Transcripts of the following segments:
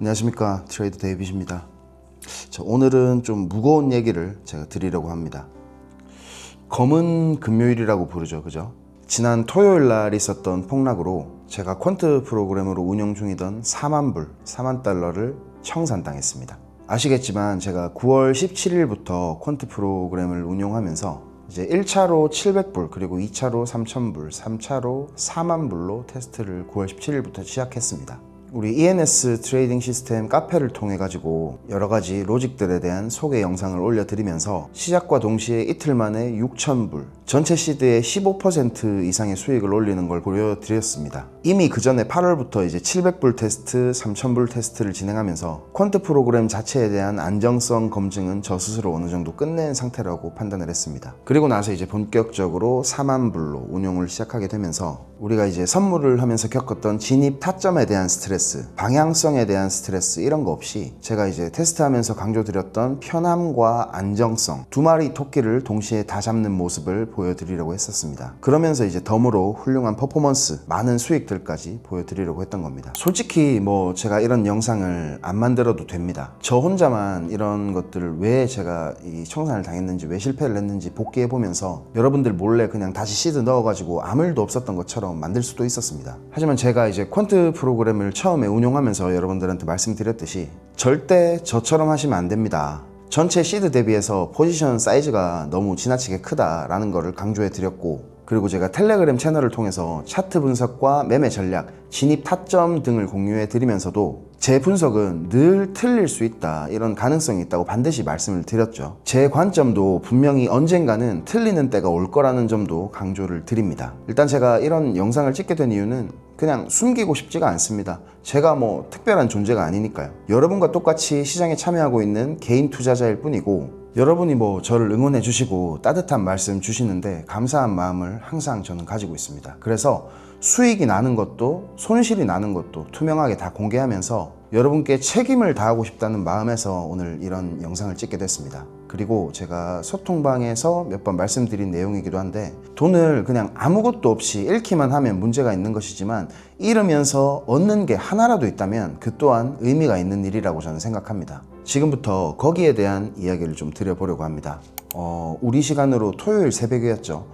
안녕하십니까 트레이드 데이빗입니다. 자, 오늘은 좀 무거운 얘기를 제가 드리려고 합니다. 검은 금요일이라고 부르죠, 그죠? 지난 토요일 날 있었던 폭락으로 제가 퀀트 프로그램으로 운영 중이던 4만 불, 4만 달러를 청산당했습니다. 아시겠지만 제가 9월 17일부터 퀀트 프로그램을 운용하면서 이제 1차로 700불 그리고 2차로 3000불, 3차로 4만 불로 테스트를 9월 17일부터 시작했습니다. 우리 ENS 트레이딩 시스템 카페를 통해 가지고 여러 가지 로직들에 대한 소개 영상을 올려드리면서 시작과 동시에 이틀 만에 6,000불, 전체 시드의 15% 이상의 수익을 올리는 걸 보여드렸습니다. 이미 그 전에 8월부터 이제 700불 테스트, 3,000불 테스트를 진행하면서 퀀트 프로그램 자체에 대한 안정성 검증은 저 스스로 어느 정도 끝낸 상태라고 판단을 했습니다. 그리고 나서 이제 본격적으로 4만 불로 운용을 시작하게 되면서 우리가 이제 선물을 하면서 겪었던 진입 타점에 대한 스트레스, 방향성에 대한 스트레스 이런 거 없이 제가 이제 테스트하면서 강조드렸던 편함과 안정성 두 마리 토끼를 동시에 다 잡는 모습을 보여드리려고 했었습니다. 그러면서 이제 덤으로 훌륭한 퍼포먼스, 많은 수익들까지 보여드리려고 했던 겁니다. 솔직히 뭐 제가 이런 영상을 안 만들어도 됩니다. 저 혼자만 이런 것들을 왜 제가 이 청산을 당했는지 왜 실패를 했는지 복귀해 보면서 여러분들 몰래 그냥 다시 시드 넣어가지고 아무 일도 없었던 것처럼 만들 수도 있었습니다. 하지만 제가 이제 퀀트 프로그램을 처음에 운용하면서 여러분들한테 말씀드렸듯이 절대 저처럼 하시면 안 됩니다. 전체 시드 대비해서 포지션 사이즈가 너무 지나치게 크다라는 거를 강조해 드렸고 그리고 제가 텔레그램 채널을 통해서 차트 분석과 매매 전략, 진입 타점 등을 공유해 드리면서도 제 분석은 늘 틀릴 수 있다 이런 가능성이 있다고 반드시 말씀을 드렸죠. 제 관점도 분명히 언젠가는 틀리는 때가 올 거라는 점도 강조를 드립니다. 일단 제가 이런 영상을 찍게 된 이유는 그냥 숨기고 싶지가 않습니다. 제가 뭐 특별한 존재가 아니니까요. 여러분과 똑같이 시장에 참여하고 있는 개인 투자자일 뿐이고 여러분이 뭐 저를 응원해 주시고 따뜻한 말씀 주시는데 감사한 마음을 항상 저는 가지고 있습니다. 그래서 수익이 나는 것도 손실이 나는 것도 투명하게 다 공개하면서 여러분께 책임을 다하고 싶다는 마음에서 오늘 이런 영상을 찍게 됐습니다. 그리고 제가 소통방에서 몇 번 말씀드린 내용이기도 한데 돈을 그냥 아무것도 없이 잃기만 하면 문제가 있는 것이지만 잃으면서 얻는 게 하나라도 있다면 그 또한 의미가 있는 일이라고 저는 생각합니다. 지금부터 거기에 대한 이야기를 좀 드려보려고 합니다. 어, 우리 시간으로 토요일 새벽이었죠.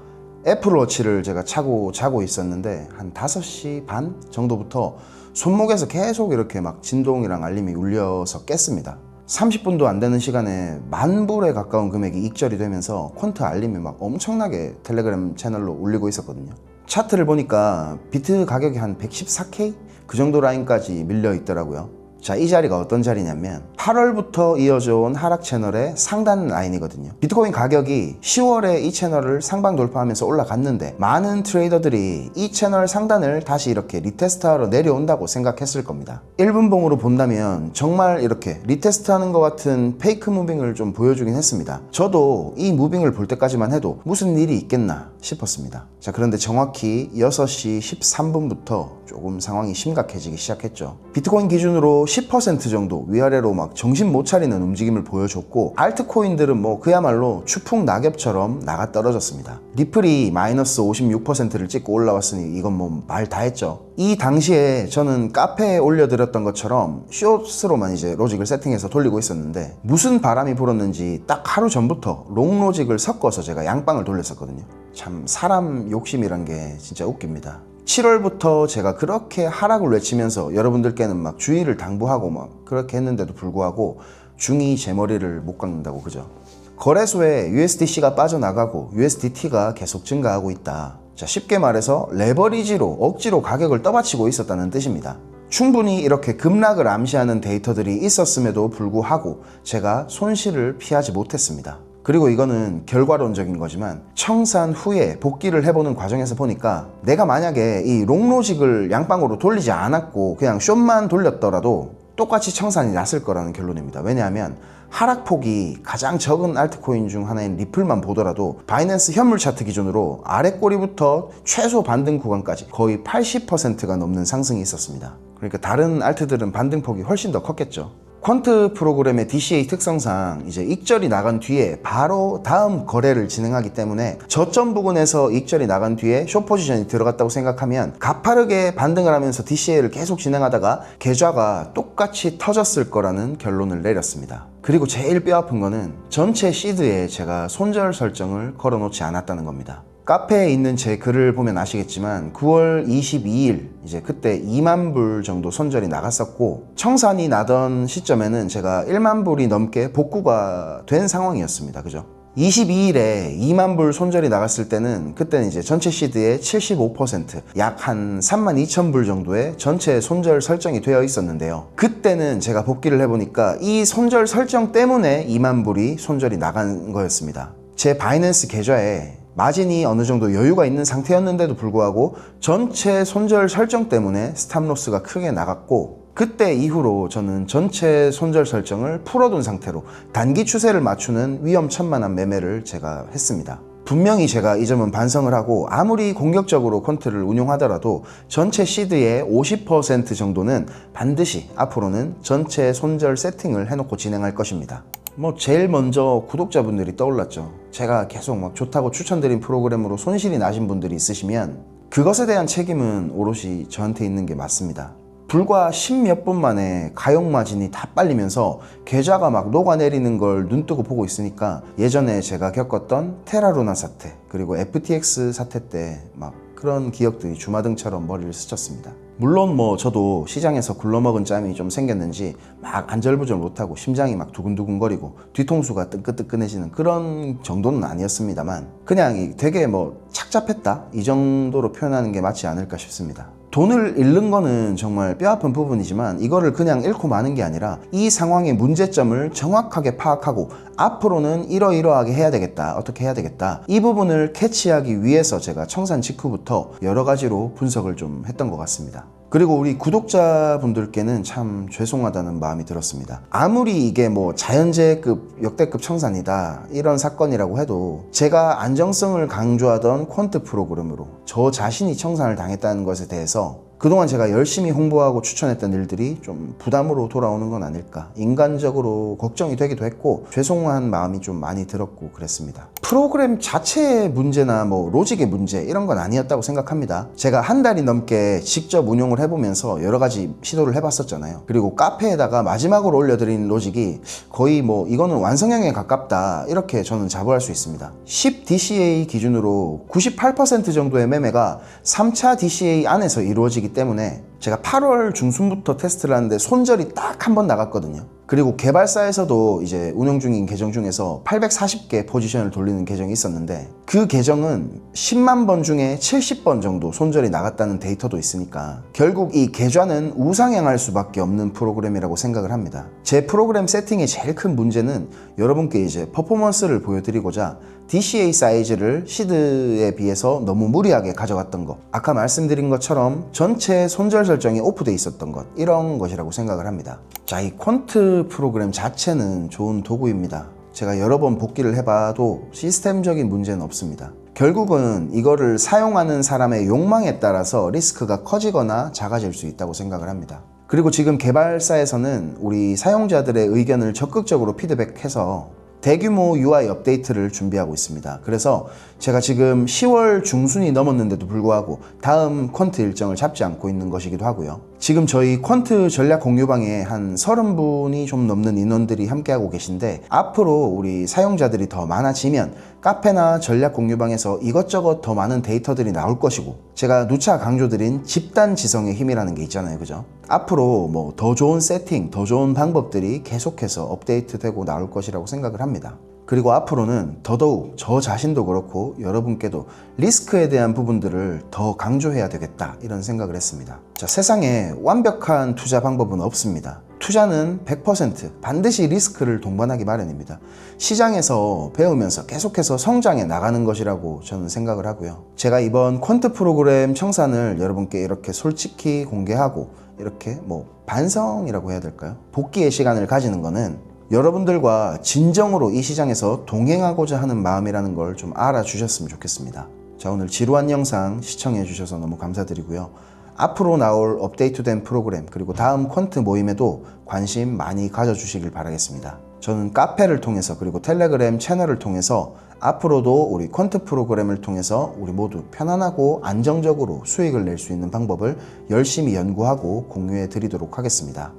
애플워치를 제가 차고 자고 있었는데 한 5시 반 정도부터 손목에서 계속 이렇게 막 진동이랑 알림이 울려서 깼습니다. 30분도 안 되는 시간에 만 불에 가까운 금액이 익절이 되면서 퀀트 알림이 막 엄청나게 텔레그램 채널로 울리고 있었거든요. 차트를 보니까 비트 가격이 한 114K? 그 정도 라인까지 밀려 있더라고요. 자, 이 자리가 어떤 자리냐면 8월부터 이어져 온 하락 채널의 상단 라인이거든요. 비트코인 가격이 10월에 이 채널을 상방 돌파하면서 올라갔는데 많은 트레이더들이 이 채널 상단을 다시 이렇게 리테스트하러 내려온다고 생각했을 겁니다. 1분봉으로 본다면 정말 이렇게 리테스트하는 것 같은 페이크 무빙을 좀 보여주긴 했습니다. 저도 이 무빙을 볼 때까지만 해도 무슨 일이 있겠나 싶었습니다. 자, 그런데 정확히 6시 13분부터 조금 상황이 심각해지기 시작했죠. 비트코인 기준으로 10% 정도 위아래로 막 정신 못 차리는 움직임을 보여줬고 알트코인들은 뭐 그야말로 추풍 낙엽처럼 나가 떨어졌습니다. 리플이 마이너스 56%를 찍고 올라왔으니 이건 뭐 말 다 했죠. 이 당시에 저는 카페에 올려드렸던 것처럼 숏으로만 이제 로직을 세팅해서 돌리고 있었는데 무슨 바람이 불었는지 딱 하루 전부터 롱 로직을 섞어서 제가 양방을 돌렸었거든요. 참 사람 욕심이란 게 진짜 웃깁니다. 7월부터 제가 그렇게 하락을 외치면서 여러분들께는 막 주의를 당부하고 막 그렇게 했는데도 불구하고 중이 제 머리를 못 깎는다고 그죠? 거래소에 USDC가 빠져나가고 USDT가 계속 증가하고 있다. 자, 쉽게 말해서 레버리지로 억지로 가격을 떠받치고 있었다는 뜻입니다. 충분히 이렇게 급락을 암시하는 데이터들이 있었음에도 불구하고 제가 손실을 피하지 못했습니다. 그리고 이거는 결과론적인 거지만 청산 후에 복귀를 해보는 과정에서 보니까 내가 만약에 이 롱로직을 양방으로 돌리지 않았고 그냥 숏만 돌렸더라도 똑같이 청산이 났을 거라는 결론입니다. 왜냐하면 하락폭이 가장 적은 알트코인 중 하나인 리플만 보더라도 바이낸스 현물 차트 기준으로 아래 꼬리부터 최소 반등 구간까지 거의 80%가 넘는 상승이 있었습니다. 그러니까 다른 알트들은 반등폭이 훨씬 더 컸겠죠. 퀀트 프로그램의 DCA 특성상 이제 익절이 나간 뒤에 바로 다음 거래를 진행하기 때문에 저점 부근에서 익절이 나간 뒤에 숏 포지션이 들어갔다고 생각하면 가파르게 반등을 하면서 DCA를 계속 진행하다가 계좌가 똑같이 터졌을 거라는 결론을 내렸습니다. 그리고 제일 뼈아픈 거는 전체 시드에 제가 손절 설정을 걸어놓지 않았다는 겁니다. 카페에 있는 제 글을 보면 아시겠지만 9월 22일 이제 그때 2만 불 정도 손절이 나갔었고 청산이 나던 시점에는 제가 1만 불이 넘게 복구가 된 상황이었습니다. 그죠? 22일에 2만 불 손절이 나갔을 때는 그때는 이제 전체 시드의 75%약 한 3만 2천 불 정도의 전체 손절 설정이 되어 있었는데요. 그때는 제가 복귀를 해보니까 이 손절 설정 때문에 2만 불이 손절이 나간 거였습니다. 제 바이낸스 계좌에 마진이 어느 정도 여유가 있는 상태였는데도 불구하고 전체 손절 설정 때문에 스탑로스가 크게 나갔고 그때 이후로 저는 전체 손절 설정을 풀어둔 상태로 단기 추세를 맞추는 위험천만한 매매를 제가 했습니다. 분명히 제가 이 점은 반성을 하고 아무리 공격적으로 콘트를 운용하더라도 전체 시드의 50% 정도는 반드시 앞으로는 전체 손절 세팅을 해놓고 진행할 것입니다. 뭐 제일 먼저 구독자분들이 떠올랐죠. 제가 계속 막 좋다고 추천드린 프로그램으로 손실이 나신 분들이 있으시면 그것에 대한 책임은 오롯이 저한테 있는 게 맞습니다. 불과 십몇 분 만에 가용 마진이 다 빨리면서 계좌가 막 녹아내리는 걸 눈뜨고 보고 있으니까 예전에 제가 겪었던 테라루나 사태 그리고 FTX 사태 때 막 그런 기억들이 주마등처럼 머리를 스쳤습니다. 물론 뭐 저도 시장에서 굴러먹은 짬이 좀 생겼는지 막 안절부절 못하고 심장이 막 두근두근거리고 뒤통수가 뜨끈뜨끈해지는 그런 정도는 아니었습니다만 그냥 이 되게 뭐 착잡했다 이 정도로 표현하는 게 맞지 않을까 싶습니다. 돈을 잃는 거는 정말 뼈아픈 부분이지만 이거를 그냥 잃고 마는 게 아니라 이 상황의 문제점을 정확하게 파악하고 앞으로는 이러이러하게 해야 되겠다 어떻게 해야 되겠다 이 부분을 캐치하기 위해서 제가 청산 직후부터 여러 가지로 분석을 좀 했던 것 같습니다. 그리고 우리 구독자분들께는 참 죄송하다는 마음이 들었습니다. 아무리 이게 뭐 자연재해급 역대급 청산이다 이런 사건이라고 해도 제가 안정성을 강조하던 퀀트 프로그램으로 저 자신이 청산을 당했다는 것에 대해서 그동안 제가 열심히 홍보하고 추천했던 일들이 좀 부담으로 돌아오는 건 아닐까. 인간적으로 걱정이 되기도 했고 죄송한 마음이 좀 많이 들었고 그랬습니다. 프로그램 자체의 문제나 뭐 로직의 문제 이런 건 아니었다고 생각합니다. 제가 한 달이 넘게 직접 운용을 해보면서 여러 가지 시도를 해봤었잖아요. 그리고 카페에다가 마지막으로 올려드린 로직이 거의 뭐 이거는 완성형에 가깝다 이렇게 저는 자부할 수 있습니다. 10 DCA 기준으로 98% 정도의 매매가 3차 DCA 안에서 이루어지기 때문에 제가 8월 중순부터 테스트를 하는데 손절이 딱 한 번 나갔거든요. 그리고 개발사에서도 이제 운영 중인 계정 중에서 840개 포지션을 돌리는 계정이 있었는데 그 계정은 10만 번 중에 70번 정도 손절이 나갔다는 데이터도 있으니까 결국 이 계좌는 우상향할 수밖에 없는 프로그램이라고 생각을 합니다. 제 프로그램 세팅의 제일 큰 문제는 여러분께 이제 퍼포먼스를 보여드리고자 DCA 사이즈를 시드에 비해서 너무 무리하게 가져갔던 것 아까 말씀드린 것처럼 전체 손절 설정이 오프돼 있었던 것 이런 것이라고 생각을 합니다. 자, 이 퀀트 프로그램 자체는 좋은 도구입니다. 제가 여러 번 복귀를 해봐도 시스템적인 문제는 없습니다. 결국은 이거를 사용하는 사람의 욕망에 따라서 리스크가 커지거나 작아질 수 있다고 생각을 합니다. 그리고 지금 개발사에서는 우리 사용자들의 의견을 적극적으로 피드백해서 대규모 UI 업데이트를 준비하고 있습니다. 그래서 제가 지금 10월 중순이 넘었는데도 불구하고 다음 퀀트 일정을 잡지 않고 있는 것이기도 하고요. 지금 저희 퀀트 전략 공유방에 한 30분이 좀 넘는 인원들이 함께하고 계신데 앞으로 우리 사용자들이 더 많아지면 카페나 전략 공유방에서 이것저것 더 많은 데이터들이 나올 것이고 제가 누차 강조드린 집단 지성의 힘이라는 게 있잖아요. 그죠? 앞으로 뭐 더 좋은 세팅, 더 좋은 방법들이 계속해서 업데이트되고 나올 것이라고 생각을 합니다. 그리고 앞으로는 더더욱 저 자신도 그렇고 여러분께도 리스크에 대한 부분들을 더 강조해야 되겠다 이런 생각을 했습니다. 자, 세상에 완벽한 투자 방법은 없습니다. 투자는 100% 반드시 리스크를 동반하기 마련입니다. 시장에서 배우면서 계속해서 성장해 나가는 것이라고 저는 생각을 하고요. 제가 이번 퀀트 프로그램 청산을 여러분께 이렇게 솔직히 공개하고 이렇게 뭐 반성이라고 해야 될까요? 복귀의 시간을 가지는 거는 여러분들과 진정으로 이 시장에서 동행하고자 하는 마음이라는 걸 좀 알아주셨으면 좋겠습니다. 자, 오늘 지루한 영상 시청해 주셔서 너무 감사드리고요. 앞으로 나올 업데이트된 프로그램 그리고 다음 퀀트 모임에도 관심 많이 가져주시길 바라겠습니다. 저는 카페를 통해서 그리고 텔레그램 채널을 통해서 앞으로도 우리 퀀트 프로그램을 통해서 우리 모두 편안하고 안정적으로 수익을 낼 수 있는 방법을 열심히 연구하고 공유해 드리도록 하겠습니다.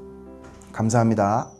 감사합니다.